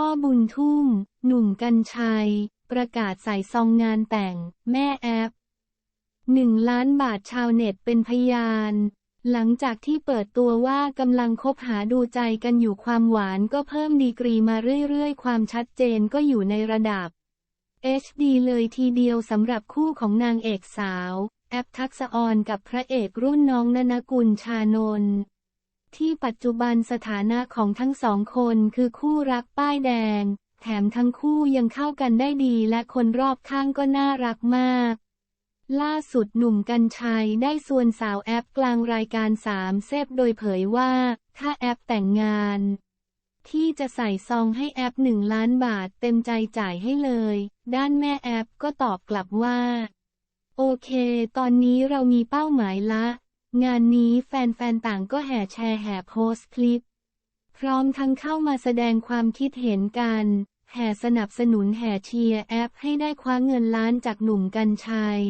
พ่อบุญทุ่ม หนุ่มกัญชัย ประกาศใส่ซองงานแต่ง แม่แอปหนึ่งล้านบาทชาวเน็ตเป็นพยาน หลังจากที่เปิดตัวว่ากำลังคบหาดูใจกันอยู่ความหวานก็เพิ่มดีกรีมาเรื่อยๆ ความชัดเจนก็อยู่ในระดับ HD เลยทีเดียวสำหรับคู่ของนางเอกสาว แอปทักษออนกับพระเอกรุ่นน้องนนกุลชานนท์ ที่ปัจจุบันสถานะของทั้งสองคนคือคู่รักป้ายแดง แถมทั้งคู่ยังเข้ากันได้ดีและคนรอบข้างก็น่ารักมาก ล่าสุดหนุ่มกัญชัยได้ส่วนสาวแอปกลางรายการสามเซฟโดยเผยว่า ถ้าแอปแต่งงาน ที่จะใส่ซองให้แอปหนึ่งล้านบาทเต็มใจจ่ายให้เลย ด้านแม่แอปก็ตอบกลับว่า โอเค ตอนนี้เรามีเป้าหมายละ งานนี้แฟนๆ ต่างก็แห่แชร์แห่โพสต์คลิป พร้อมทั้งเข้ามาแสดงความคิดเห็นกัน แห่สนับสนุนแห่เชียร์แอปให้ได้คว้าเงินล้านจากหนุ่มกัญชัย